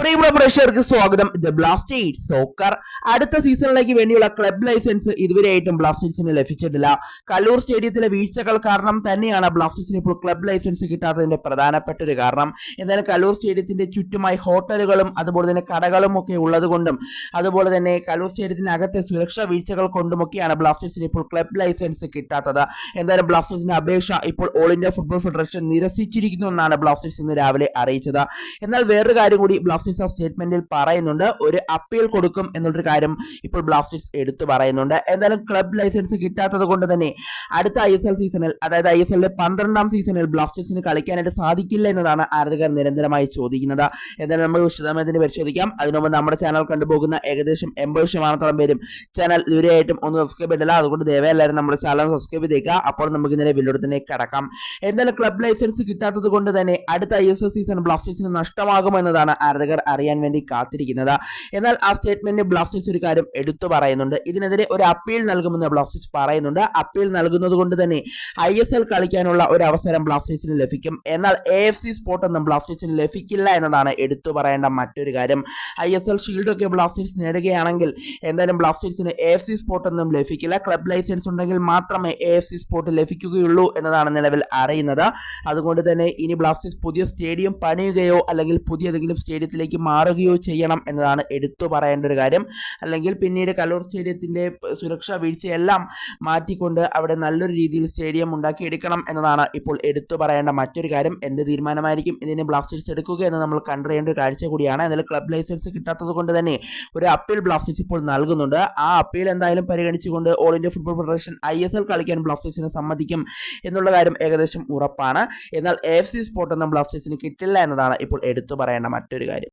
പ്രിയമുള്ള പ്രേക്ഷകർക്ക് സ്വാഗതം. ദ ബ്ലാസ്റ്റേഴ്സ് സോക്കർ അടുത്ത സീസണിലേക്ക് വേണ്ടിയുള്ള ക്ലബ് ലൈസൻസ് ഇതുവരെയായിട്ടും ബ്ലാസ്റ്റേഴ്സിന് ലഭിച്ചിട്ടില്ല. കല്ലൂർ സ്റ്റേഡിയത്തിലെ വീഴ്ചകൾ കാരണം തന്നെയാണ് ബ്ലാസ്റ്റേഴ്സിന് ഇപ്പോൾ ക്ലബ് ലൈസൻസ് കിട്ടാത്തതിന്റെ പ്രധാനപ്പെട്ട ഒരു കാരണം. എന്തായാലും കല്ലൂർ സ്റ്റേഡിയത്തിന്റെ ചുറ്റുമായി ഹോട്ടലുകളും അതുപോലെ തന്നെ കടകളും ഒക്കെ ഉള്ളതുകൊണ്ടും അതുപോലെ തന്നെ കല്ലൂർ സ്റ്റേഡിയത്തിനകത്തെ സുരക്ഷാ വീഴ്ചകൾ കൊണ്ടുമൊക്കെയാണ് ബ്ലാസ്റ്റേഴ്സിന് ഇപ്പോൾ ക്ലബ് ലൈസൻസ് കിട്ടാത്തത്. എന്തായാലും ബ്ലാസ്റ്റേഴ്സിന്റെ അപേക്ഷ ഇപ്പോൾ ഓൾ ഇന്ത്യ ഫുട്ബോൾ ഫെഡറേഷൻ നിരസിച്ചിരിക്കുന്നു എന്നാണ് ബ്ലാസ്റ്റേഴ്സ് ഇന്ന് രാവിലെ അറിയിച്ചത്. എന്നാൽ വേറൊരു കാര്യം കൂടി ബ്ലാസ്റ്റേഴ്സ് ആ സ്റ്റേറ്റ്മെന്റിൽ പറയുന്നുണ്ട്. ഒരു അപ്പീൽ കൊടുക്കും എന്നുള്ളൊരു കാര്യം ഇപ്പോൾ ബ്ലാസ്റ്റേഴ്സ് എടുത്തു പറയുന്നുണ്ട്. എന്തായാലും ക്ലബ് ലൈസൻസ് കിട്ടാത്തത് കൊണ്ട് തന്നെ അടുത്ത ഐ എസ് എൽ സീസണിൽ അതായത് ഐ എസ് എല്ലിലെ പന്ത്രണ്ടാം സീസണിൽ ബ്ലാസ്റ്റേഴ്സിന് കളിക്കാനായിട്ട് സാധിക്കില്ല എന്നതാണ് ആരാധകർ നിരന്തരമായി ചോദിക്കുന്നത്. എന്തായാലും നമുക്ക് വിശദമായതിന് പരിശോധിക്കാം. അതിനുമുമ്പ് നമ്മുടെ ചാനൽ കണ്ടുപോകുന്ന ഏകദേശം എൺപത് ശതമാനത്തോളം പേരും ചാനൽ ഇതുവരെയായിട്ടും ഒന്ന് സബ്സ്ക്രൈബ് ചെയ്തില്ല അതുകൊണ്ട് ദയവായി എല്ലാവരും നമ്മുടെ ചാനൽ സബ്സ്ക്രൈബ് ചെയ്തേക്കുക. അപ്പോൾ നമുക്ക് ഇന്നലെ തന്നെ കടക്കാം. എന്തായാലും ക്ലബ് ലൈസൻസ് കിട്ടാത്തത് കൊണ്ട് തന്നെ അടുത്ത ഐ എസ് എൽ സീസൺ ബ്ലാസ്റ്റേഴ്സിന് നഷ്ടമാകുമെന്നതാണ് ആരാധകർ അറിയാൻ വേണ്ടി കാത്തിരിക്കുന്നത്. എന്നാൽ ആ സ്റ്റേറ്റ്മെന്റ് ബ്ലാസ്റ്റേഴ്സ് ഒരു കാര്യം എടുത്തു പറയുന്നുണ്ട്. ഇതിനെതിരെ ഒരു അപ്പീൽ നൽകുമെന്ന് ബ്ലാസ്റ്റേഴ്സ് പറയുന്നുണ്ട്. അപ്പീൽ നൽകുന്നത് കൊണ്ട് തന്നെ ഐ എസ് എൽ കളിക്കാനുള്ള ഒരു അവസരം ബ്ലാസ്റ്റേഴ്സിന് ലഭിക്കും. എന്നാൽ എ എഫ് സി സ്പോട്ട് ഒന്നും ബ്ലാസ്റ്റേഴ്സിന് ലഭിക്കില്ല എന്നതാണ് എടുത്തു പറയേണ്ട മറ്റൊരു കാര്യം. ഐ എസ് എൽ ഷീൽഡൊക്കെ ബ്ലാസ്റ്റേഴ്സ് നേടുകയാണെങ്കിൽ എന്തായാലും ബ്ലാസ്റ്റേഴ്സിന് എ എഫ് സി സ്പോട്ട് ഒന്നും ലഭിക്കില്ല. ക്ലബ് ലൈസൻസ് ഉണ്ടെങ്കിൽ മാത്രമേ എ എഫ് സി സ്പോട്ട് ലഭിക്കുകയുള്ളൂ എന്നതാണ് നിലവിൽ അറിയുന്നത്. അതുകൊണ്ട് തന്നെ ഇനി ബ്ലാസ്റ്റേഴ്സ് പുതിയ സ്റ്റേഡിയം പണിയുകയോ അല്ലെങ്കിൽ പുതിയ ഏതെങ്കിലും സ്റ്റേഡിയത്തിലേക്ക് മാറുകയോ ചെയ്യണം എന്നതാണ് എടുത്തു പറയേണ്ട ഒരു കാര്യം. അല്ലെങ്കിൽ പിന്നീട് കലൂർ സ്റ്റേഡിയത്തിന്റെ സുരക്ഷാ വീഴ്ചയെല്ലാം മാറ്റിക്കൊണ്ട് അവിടെ നല്ലൊരു രീതിയിൽ സ്റ്റേഡിയം ഉണ്ടാക്കിയെടുക്കണം എന്നതാണ് ഇപ്പോൾ എടുത്തു പറയേണ്ട മറ്റൊരു കാര്യം. എന്ത് തീരുമാനമായിരിക്കും ഇതിന് ബ്ലാസ്റ്റേഴ്സ് എടുക്കുക എന്ന് നമ്മൾ കണ്ടറിയേണ്ട ഒരു കാഴ്ച കൂടിയാണ്. എന്നാൽ ക്ലബ് ലൈസൻസ് കിട്ടാത്തത് കൊണ്ട് തന്നെ ഒരു അപ്പീൽ ബ്ലാസ്റ്റേഴ്സ് ഇപ്പോൾ നൽകുന്നുണ്ട്. ആ അപ്പീൽ എന്തായാലും പരിഗണിച്ചുകൊണ്ട് All India Football Federation I S L കളിക്കാൻ ബ്ലാസ്റ്റേഴ്സിന് സമ്മതിക്കും എന്നുള്ള കാര്യം ഏകദേശം ഉറപ്പാണ്. എന്നാൽ എഫ് സി സ്പോട്ട് ഒന്നും ബ്ലാസ്റ്റേഴ്സിന് കിട്ടില്ല എന്നതാണ് ഇപ്പോൾ എടുത്തു പറയേണ്ട മറ്റൊരു കാര്യം.